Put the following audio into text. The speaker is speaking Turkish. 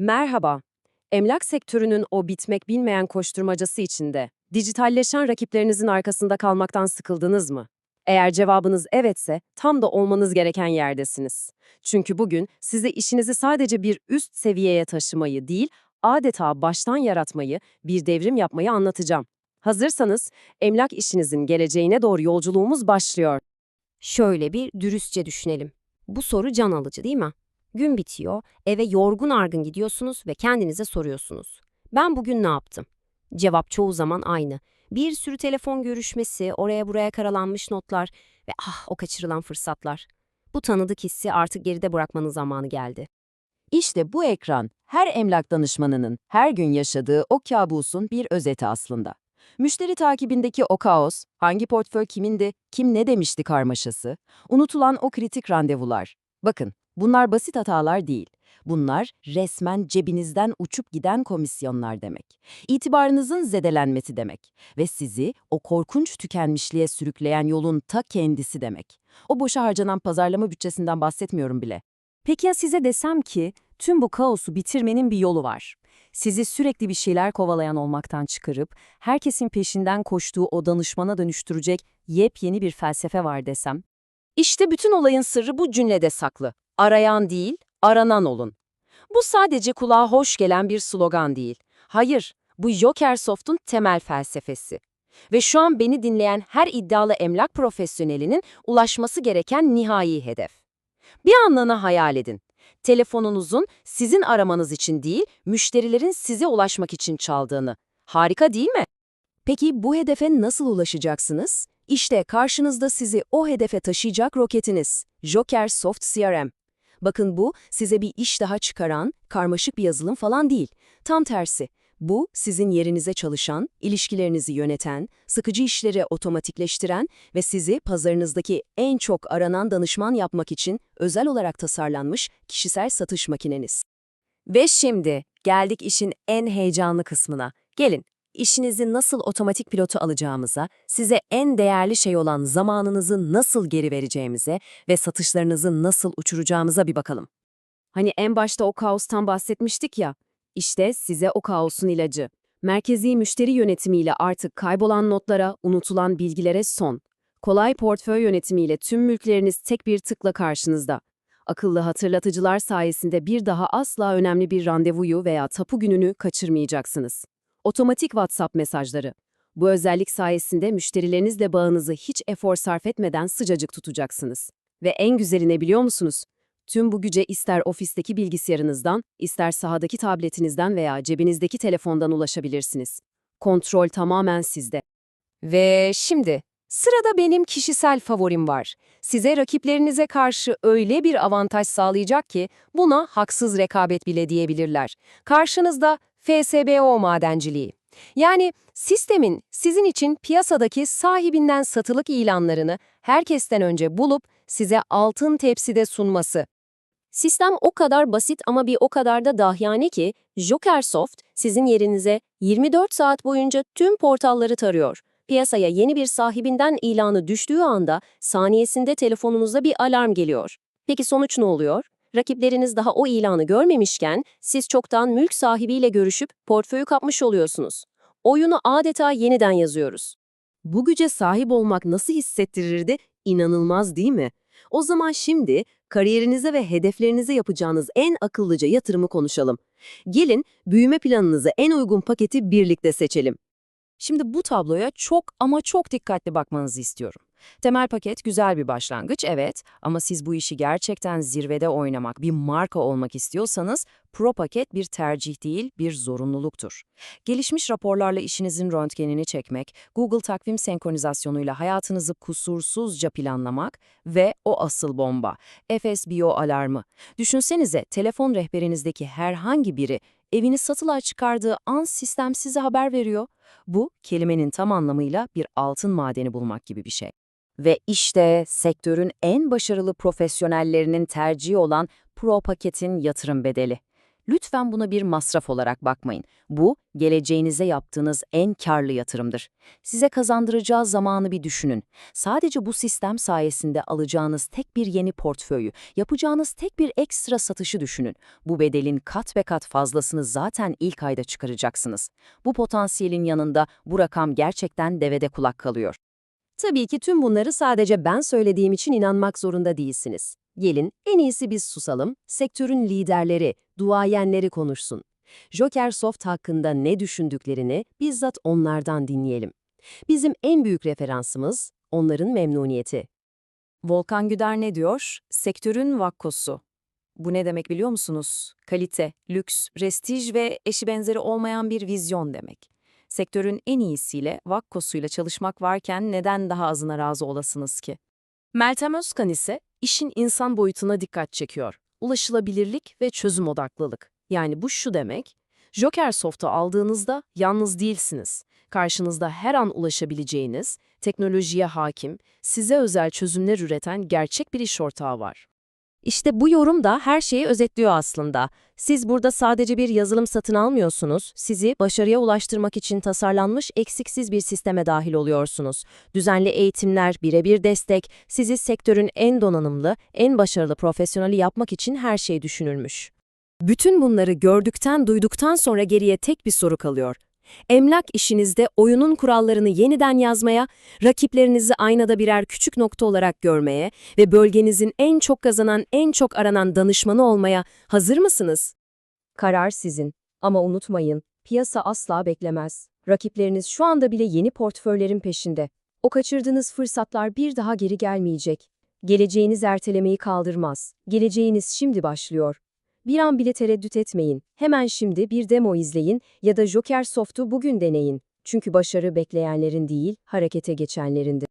Merhaba. Emlak sektörünün o bitmek bilmeyen koşturmacası içinde dijitalleşen rakiplerinizin arkasında kalmaktan sıkıldınız mı? Eğer cevabınız evetse tam da olmanız gereken yerdesiniz. Çünkü bugün size işinizi sadece bir üst seviyeye taşımayı değil, adeta baştan yaratmayı, bir devrim yapmayı anlatacağım. Hazırsanız emlak işinizin geleceğine doğru yolculuğumuz başlıyor. Şöyle bir dürüstçe düşünelim. Bu soru can alıcı değil mi? Gün bitiyor, eve yorgun argın gidiyorsunuz ve kendinize soruyorsunuz. Ben bugün ne yaptım? Cevap çoğu zaman aynı. Bir sürü telefon görüşmesi, oraya buraya karalanmış notlar ve ah o kaçırılan fırsatlar. Bu tanıdık hissi artık geride bırakmanın zamanı geldi. İşte bu ekran, her emlak danışmanının her gün yaşadığı o kabusun bir özeti aslında. Müşteri takibindeki o kaos, hangi portföy kimindi, kim ne demişti karmaşası, unutulan o kritik randevular. Bakın, bunlar basit hatalar değil. Bunlar resmen cebinizden uçup giden komisyonlar demek. İtibarınızın zedelenmesi demek. Ve sizi o korkunç tükenmişliğe sürükleyen yolun ta kendisi demek. O boşa harcanan pazarlama bütçesinden bahsetmiyorum bile. Peki ya size desem ki tüm bu kaosu bitirmenin bir yolu var? Sizi sürekli bir şeyler kovalayan olmaktan çıkarıp herkesin peşinden koştuğu o danışmana dönüştürecek yepyeni bir felsefe var desem? İşte bütün olayın sırrı bu cümlede saklı. Arayan değil, aranan olun. Bu sadece kulağa hoş gelen bir slogan değil. Hayır, bu Jokersoft'un temel felsefesi. Ve şu an beni dinleyen her iddialı emlak profesyonelinin ulaşması gereken nihai hedef. Bir anlığına hayal edin. Telefonunuzun sizin aramanız için değil, müşterilerin size ulaşmak için çaldığını. Harika değil mi? Peki bu hedefe nasıl ulaşacaksınız? İşte karşınızda sizi o hedefe taşıyacak roketiniz. Joker Soft CRM. Bakın bu size bir iş daha çıkaran, karmaşık bir yazılım falan değil. Tam tersi. Bu sizin yerinize çalışan, ilişkilerinizi yöneten, sıkıcı işleri otomatikleştiren ve sizi pazarınızdaki en çok aranan danışman yapmak için özel olarak tasarlanmış kişisel satış makineniz. Ve şimdi geldik işin en heyecanlı kısmına. Gelin, işinizi nasıl otomatik pilotu alacağımıza, size en değerli şey olan zamanınızı nasıl geri vereceğimize ve satışlarınızı nasıl uçuracağımıza bir bakalım. Hani en başta o kaostan bahsetmiştik ya. İşte size o kaosun ilacı. Merkezi müşteri yönetimiyle artık kaybolan notlara, unutulan bilgilere son. Kolay portföy yönetimiyle tüm mülkleriniz tek bir tıkla karşınızda. Akıllı hatırlatıcılar sayesinde bir daha asla önemli bir randevuyu veya tapu gününü kaçırmayacaksınız. Otomatik WhatsApp mesajları. Bu özellik sayesinde müşterilerinizle bağınızı hiç efor sarf etmeden sıcacık tutacaksınız. Ve en güzeli ne biliyor musunuz? Tüm bu güce ister ofisteki bilgisayarınızdan, ister sahadaki tabletinizden veya cebinizdeki telefondan ulaşabilirsiniz. Kontrol tamamen sizde. Ve şimdi, sırada benim kişisel favorim var. Size rakiplerinize karşı öyle bir avantaj sağlayacak ki buna haksız rekabet bile diyebilirler. Karşınızda FSBO madenciliği. Yani sistemin sizin için piyasadaki sahibinden satılık ilanlarını herkesten önce bulup size altın tepside sunması. Sistem o kadar basit ama bir o kadar da dahyane ki Jokersoft sizin yerinize 24 saat boyunca tüm portalları tarıyor. Piyasaya yeni bir sahibinden ilanı düştüğü anda saniyesinde telefonunuza bir alarm geliyor. Peki sonuç ne oluyor? Rakipleriniz daha o ilanı görmemişken siz çoktan mülk sahibiyle görüşüp portföyü kapmış oluyorsunuz. Oyunu adeta yeniden yazıyoruz. Bu güce sahip olmak nasıl hissettirirdi? İnanılmaz değil mi? O zaman şimdi kariyerinize ve hedeflerinize yapacağınız en akıllıca yatırımı konuşalım. Gelin büyüme planınıza en uygun paketi birlikte seçelim. Şimdi bu tabloya çok ama çok dikkatli bakmanızı istiyorum. Temel paket güzel bir başlangıç, evet ama siz bu işi gerçekten zirvede oynamak, bir marka olmak istiyorsanız Pro paket bir tercih değil, bir zorunluluktur. Gelişmiş raporlarla işinizin röntgenini çekmek, Google takvim senkronizasyonuyla hayatınızı kusursuzca planlamak ve o asıl bomba, FSBO alarmı. Düşünsenize telefon rehberinizdeki herhangi biri evini satılığa çıkardığı an sistem size haber veriyor. Bu, kelimenin tam anlamıyla bir altın madeni bulmak gibi bir şey. Ve işte sektörün en başarılı profesyonellerinin tercihi olan Pro Paket'in yatırım bedeli. Lütfen buna bir masraf olarak bakmayın. Bu, geleceğinize yaptığınız en karlı yatırımdır. Size kazandıracağı zamanı bir düşünün. Sadece bu sistem sayesinde alacağınız tek bir yeni portföyü, yapacağınız tek bir ekstra satışı düşünün. Bu bedelin kat ve kat fazlasını zaten ilk ayda çıkaracaksınız. Bu potansiyelin yanında bu rakam gerçekten devede kulak kalıyor. Tabii ki tüm bunları sadece ben söylediğim için inanmak zorunda değilsiniz. Gelin en iyisi biz susalım, sektörün liderleri, duayenleri konuşsun. Joker Soft hakkında ne düşündüklerini bizzat onlardan dinleyelim. Bizim en büyük referansımız onların memnuniyeti. Volkan Güder ne diyor? Sektörün vakkosu. Bu ne demek biliyor musunuz? Kalite, lüks, prestij ve eşi benzeri olmayan bir vizyon demek. Sektörün en iyisiyle, vakkosuyla çalışmak varken neden daha azına razı olasınız ki? Meltem Özkan ise işin insan boyutuna dikkat çekiyor. Ulaşılabilirlik ve çözüm odaklılık. Yani bu şu demek, Joker Soft'u aldığınızda yalnız değilsiniz. Karşınızda her an ulaşabileceğiniz, teknolojiye hakim, size özel çözümler üreten gerçek bir iş ortağı var. İşte bu yorum da her şeyi özetliyor aslında. Siz burada sadece bir yazılım satın almıyorsunuz, sizi başarıya ulaştırmak için tasarlanmış eksiksiz bir sisteme dahil oluyorsunuz. Düzenli eğitimler, birebir destek, sizi sektörün en donanımlı, en başarılı profesyoneli yapmak için her şey düşünülmüş. Bütün bunları gördükten, duyduktan sonra geriye tek bir soru kalıyor. Emlak işinizde oyunun kurallarını yeniden yazmaya, rakiplerinizi aynada birer küçük nokta olarak görmeye ve bölgenizin en çok kazanan, en çok aranan danışmanı olmaya hazır mısınız? Karar sizin. Ama unutmayın, piyasa asla beklemez. Rakipleriniz şu anda bile yeni portföylerin peşinde. O kaçırdığınız fırsatlar bir daha geri gelmeyecek. Geleceğiniz ertelemeyi kaldırmaz. Geleceğiniz şimdi başlıyor. Bir an bile tereddüt etmeyin. Hemen şimdi bir demo izleyin ya da Joker Soft'u bugün deneyin. Çünkü başarı bekleyenlerin değil, harekete geçenlerindir.